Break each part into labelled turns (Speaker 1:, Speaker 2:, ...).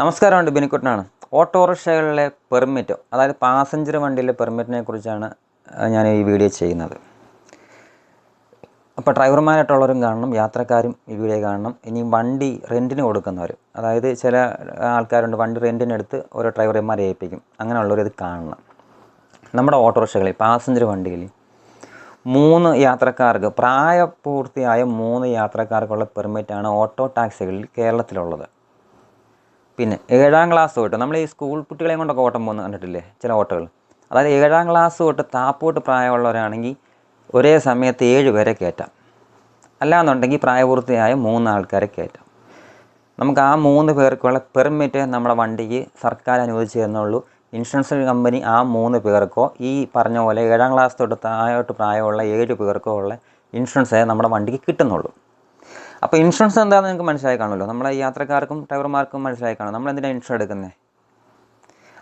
Speaker 1: നമസ്കാരമുണ്ട് ബിനിക്കുട്ടനാണ്. ഓട്ടോറിക്ഷകളിലെ പെർമിറ്റ് അതായത് പാസഞ്ചർ വണ്ടിയിലെ പെർമിറ്റിനെ കുറിച്ചാണ് ഞാൻ ഈ വീഡിയോ ചെയ്യുന്നത്. അപ്പോൾ ഡ്രൈവർമാരായിട്ടുള്ളവരും കാണണം യാത്രക്കാരും ഈ വീഡിയോ കാണണം. ഇനി വണ്ടി റെന്റിന് കൊടുക്കുന്നവർ അതായത് ചില ആൾക്കാരുണ്ട് വണ്ടി റെന്റിനെടുത്ത് ഓരോ ഡ്രൈവർമാരെ ഏൽപ്പിക്കും. അങ്ങനെയുള്ളവർ ഇത് കാണണം. നമ്മുടെ ഓട്ടോറിക്ഷകളിൽ പാസഞ്ചർ വണ്ടിയിൽ മൂന്ന് യാത്രക്കാർക്ക് പ്രായപൂർത്തിയായ മൂന്ന് യാത്രക്കാർക്കുള്ള പെർമിറ്റാണ് ഓട്ടോ ടാക്സികളിൽ കേരളത്തിലുള്ളത്. പിന്നെ ഏഴാം ക്ലാസ് തൊട്ട് നമ്മൾ ഈ സ്കൂൾ കുട്ടികളെയും കൊണ്ടൊക്കെ ഓട്ടം പോകുന്ന കണ്ടിട്ടില്ലേ? ചില ഓട്ടോകൾ. അതായത് ഏഴാം ക്ലാസ് തൊട്ട് താപ്പോട്ട് പ്രായമുള്ളവരാണെങ്കിൽ ഒരേ സമയത്ത് ഏഴ് പേരെ കയറ്റാം. അല്ലാന്നുണ്ടെങ്കിൽ പ്രായപൂർത്തിയായ മൂന്ന് ആൾക്കാരെ കയറ്റാം. നമുക്ക് ആ മൂന്ന് പേർക്കുള്ള പെർമിറ്റ് നമ്മുടെ വണ്ടിക്ക് സർക്കാർ അനുവദിച്ചു തന്നുള്ളൂ ഇൻഷുറൻസ് കമ്പനി ആ മൂന്ന് പേർക്കോ ഈ പറഞ്ഞ പോലെ ഏഴാം ക്ലാസ് തൊട്ട് താഴോട്ട് പ്രായമുള്ള ഏഴ് പേർക്കോ ഉള്ള ഇൻഷുറൻസേ നമ്മുടെ വണ്ടിക്ക് കിട്ടുന്നുള്ളൂ. അപ്പോൾ ഇൻഷുറൻസ് എന്താണെന്ന് നിങ്ങൾക്ക് മനസ്സിലായി കാണുമല്ലോ. നമ്മളെ യാത്രക്കാർക്കും ഡ്രൈവർമാർക്കും മനസ്സിലായി കാണും. നമ്മൾ എന്തിനാണ് ഇൻഷുറൻസ് എടുക്കുന്നത്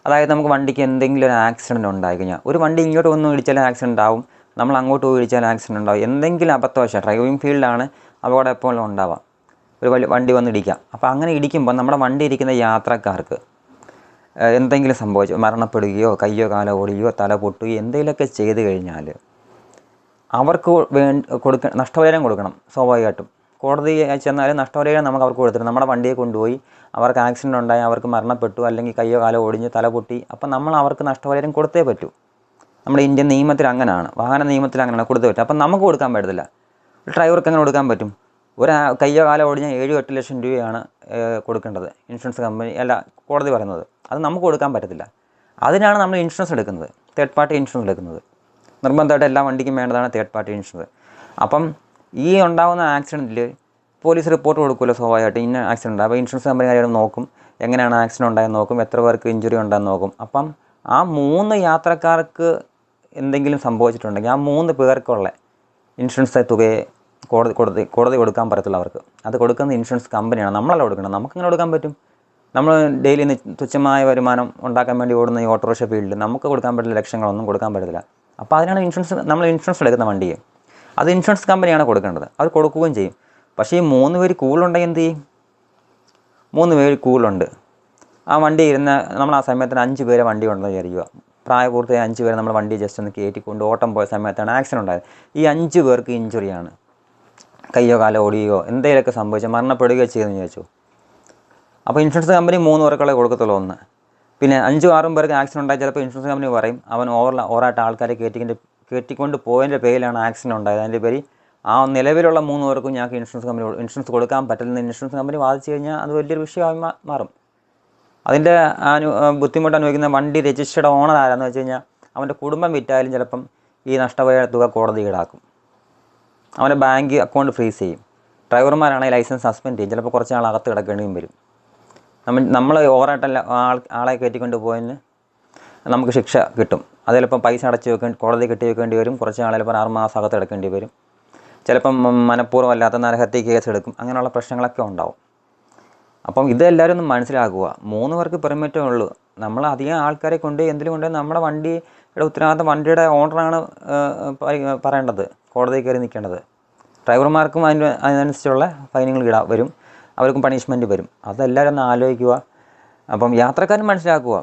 Speaker 1: അതായത് നമുക്ക് വണ്ടിക്ക് എന്തെങ്കിലും ഒരു ആക്സിഡന്റ് ഉണ്ടായി കഴിഞ്ഞാൽ ഒരു വണ്ടി ഇങ്ങോട്ട് വന്ന് ഇടിച്ചാൽ ആക്സിഡന്റ് ആവും നമ്മൾ അങ്ങോട്ട് പോയി ഇടിച്ചാൽ ആക്സിഡന്റ് ഉണ്ടാവും. എന്തെങ്കിലും അബദ്ധവശ ഡ്രൈവിംഗ് ഫീൽഡാണ് അപകടം എപ്പോഴും ഉണ്ടാവാം ഒരു വണ്ടി വന്ന് ഇടിക്കാം അപ്പോൾ അങ്ങനെ ഇടിക്കുമ്പോൾ നമ്മുടെ വണ്ടി ഇരിക്കുന്ന യാത്രക്കാർക്ക് എന്തെങ്കിലും സംഭവിച്ചു? മരണപ്പെടുകയോ കയ്യോ കാലോ ഓടുകയോ തല പൊട്ടുകയോ എന്തെങ്കിലുമൊക്കെ ചെയ്ത് കഴിഞ്ഞാൽ അവർക്ക് വേണ്ടി കൊടുക്ക നഷ്ടപരിഹാരം കൊടുക്കണം സ്വാഭാവികമായിട്ടും. കോടതി ചെന്നാൽ നഷ്ടപരിഹാരം നമുക്ക് അവർക്ക് കൊടുത്തിട്ട് നമ്മുടെ വണ്ടിയെ കൊണ്ടുപോയി അവർക്ക് ആക്സിഡന്റ് ഉണ്ടായി അവർക്ക് മരണപ്പെട്ടു അല്ലെങ്കിൽ കയ്യോ കാലോ ഒടിഞ്ഞ് തല പൊട്ടി അപ്പം നമ്മൾ അവർക്ക് നഷ്ടപരിഹാരം കൊടുത്തേ പറ്റൂ. നമ്മുടെ ഇന്ത്യൻ നിയമത്തിൽ അങ്ങനെയാണ് വാഹന നിയമത്തിൽ അങ്ങനെയാണ് കൊടുത്തേ പറ്റും. അപ്പം നമുക്ക് കൊടുക്കാൻ പറ്റത്തില്ല. ഒരു ഡ്രൈവർക്ക് എങ്ങനെ കൊടുക്കാൻ പറ്റും? ഒരു കയ്യോ കാലോ ഒടിഞ്ഞ ഏഴ് എട്ട് ലക്ഷം രൂപയാണ് കൊടുക്കേണ്ടത് ഇൻഷുറൻസ് കമ്പനി അല്ല കോടതി പറയുന്നത്. അത് നമുക്ക് കൊടുക്കാൻ പറ്റത്തില്ല. അതിനാണ് നമ്മൾ ഇൻഷുറൻസ് എടുക്കുന്നത്. തേർഡ് പാർട്ടി ഇൻഷുറൻസ് എടുക്കുന്നത്. നിർബന്ധമായിട്ട് എല്ലാ വണ്ടിക്കും വേണ്ടതാണ് തേർഡ് പാർട്ടി ഇൻഷുറൻസ് അപ്പം ഈ ഉണ്ടാകുന്ന ആക്സിഡന്റിൽ പോലീസ് റിപ്പോർട്ട് കൊടുക്കുമല്ലോ സ്വാഭാവികമായിട്ട്? ഇന്ന ആക്സിഡന്റ് അപ്പോൾ ഇൻഷുറൻസ് കമ്പനി കാര്യം നോക്കും. എങ്ങനെയാണ് ആക്സിഡന്റ് ഉണ്ടായെന്ന് നോക്കും. എത്ര പേർക്ക് ഇഞ്ചുറി ഉണ്ടെന്ന് നോക്കും. അപ്പം ആ മൂന്ന് യാത്രക്കാർക്ക് എന്തെങ്കിലും സംഭവിച്ചിട്ടുണ്ടെങ്കിൽ ആ മൂന്ന് പേർക്കുള്ള ഇൻഷുറൻസ് തുകയെ കോടതി കോടതി കോടതി കൊടുക്കാൻ പറ്റത്തില്ല അവർക്ക്. അത് കൊടുക്കുന്ന ഇൻഷുറൻസ് കമ്പനിയാണ് നമ്മളല്ല കൊടുക്കണം നമുക്കിങ്ങനെ കൊടുക്കാൻ പറ്റും? നമ്മൾ ഡെയിലി തുച്ഛമായ വരുമാനം ഉണ്ടാക്കാൻ വേണ്ടി ഓടുന്ന ഈ ഓട്ടോറിക്ഷ ഫീൽഡിൽ നമുക്ക് കൊടുക്കാൻ പറ്റില്ല ലക്ഷങ്ങളൊന്നും കൊടുക്കാൻ പറ്റത്തില്ല. അപ്പോൾ അതിനാണ് ഇൻഷുറൻസ് നമ്മൾ ഇൻഷുറൻസ് എടുക്കുന്ന വണ്ടിയെ. അത് ഇൻഷുറൻസ് കമ്പനിയാണ് കൊടുക്കേണ്ടത്. അത് കൊടുക്കുകയും ചെയ്യും. പക്ഷേ ഈ മൂന്ന് പേര് കൂടുതലുണ്ടെങ്കിൽ എന്ത് ചെയ്യും? മൂന്ന് പേര് കൂടുതലുണ്ട് ആ വണ്ടി ഇരുന്ന നമ്മൾ ആ സമയത്തിന് അഞ്ച് പേരെ വണ്ടി ഉണ്ടെന്ന് വിചാരിക്കുക പ്രായപൂർത്തിയായ അഞ്ച് പേരെ നമ്മൾ വണ്ടി ജസ്റ്റ് ഒന്ന് കയറ്റിക്കൊണ്ട് ഓട്ടം പോയ സമയത്താണ് ആക്സിഡന്റ് ഉണ്ടായത്. ഈ അഞ്ച് പേർക്ക് ഇഞ്ചുറിയാണ് കയ്യോ കാലോ ഓടിയോ എന്തെങ്കിലുമൊക്കെ സംഭവിച്ചോ മരണപ്പെടുകയോ ചെയ്തെന്ന് വിചാരിച്ചു. അപ്പോൾ ഇൻഷുറൻസ് കമ്പനി മൂന്ന് പേർക്കുള്ള കൊടുക്കത്തുള്ളൂ ഒന്ന്. പിന്നെ അഞ്ചും ആറും പേർക്ക് ആക്സിഡന്റ് ഉണ്ടായി ചിലപ്പോൾ ഇൻഷുറൻസ് കമ്പനി പറയും അവൻ ഓവർ ഓവറായിട്ട് ആൾക്കാരെ കയറ്റിക്കൊണ്ട് കയറ്റിക്കൊണ്ട് പോയതിന്റെ പേരിലാണ് ആക്സിഡന്റ് ഉണ്ടായത്. അതിന്റെ പേര് ആ നിലവിലുള്ള മൂന്ന് പേർക്കും ഞങ്ങൾക്ക് ഇൻഷുറൻസ് കമ്പനി ഇൻഷുറൻസ് കൊടുക്കാൻ പറ്റില്ലെന്ന് ഇൻഷുറൻസ് കമ്പനി വാദിച്ചു കഴിഞ്ഞാൽ അത് വലിയൊരു വിഷയമായി മാറും. അതിന്റെ അനു ബുദ്ധിമുട്ട് അനുഭവിക്കുന്ന വണ്ടി രജിസ്റ്റേർഡ് ഓണർ ആരാന്ന് വെച്ച് കഴിഞ്ഞാൽ അവന്റെ കുടുംബം വിറ്റായാലും ചിലപ്പം ഈ നഷ്ടപരിഹാര തുക കോടതി ഈടാക്കും. അവന്റെ ബാങ്ക് അക്കൗണ്ട് ഫ്രീസ് ചെയ്യും. ഡ്രൈവർമാരാണെങ്കിൽ ലൈസൻസ് സസ്പെൻഡ് ചെയ്യും. ചിലപ്പോൾ കുറച്ച് നാൾ അകത്ത് കിടക്കേണ്ടിയും വരും. നമ്മൾ നമ്മൾ ഓവറായിട്ടല്ല ആൾ ആളെ കയറ്റിക്കൊണ്ട് പോയതിന് നമുക്ക് ശിക്ഷ കിട്ടും. അത് ചിലപ്പം പൈസ അടച്ചു വെക്കേണ്ടി കോടതി കെട്ടി വെക്കേണ്ടി വരും. കുറച്ച് നാൾ ചിലപ്പോൾ ആറ് മാസം അകത്ത് എടുക്കേണ്ടി വരും. ചിലപ്പം മനഃപൂർവം അല്ലാത്ത നരഹത്യ കേസ് എടുക്കും. അങ്ങനെയുള്ള പ്രശ്നങ്ങളൊക്കെ ഉണ്ടാവും. അപ്പം ഇതെല്ലാവരും ഒന്നും മനസ്സിലാക്കുക. മൂന്ന് പേർക്ക് പെർമിറ്റേ ഉള്ളൂ. നമ്മൾ അധികം ആൾക്കാരെ കൊണ്ട് എന്തിനും കൊണ്ട് നമ്മുടെ വണ്ടിയുടെ ഉത്തരവാദിത്തം വണ്ടിയുടെ ഓണറാണ് പറയേണ്ടത്. കോടതി കയറി നിൽക്കേണ്ടത്. ഡ്രൈവർമാർക്കും അതിന് അതിനനുസരിച്ചുള്ള ഫൈനുകൾ ഇടാ വരും. അവർക്കും പണിഷ്മെന്റ് വരും. അതെല്ലാവരും ഒന്ന് ആലോചിക്കുക. അപ്പം യാത്രക്കാരും മനസ്സിലാക്കുക.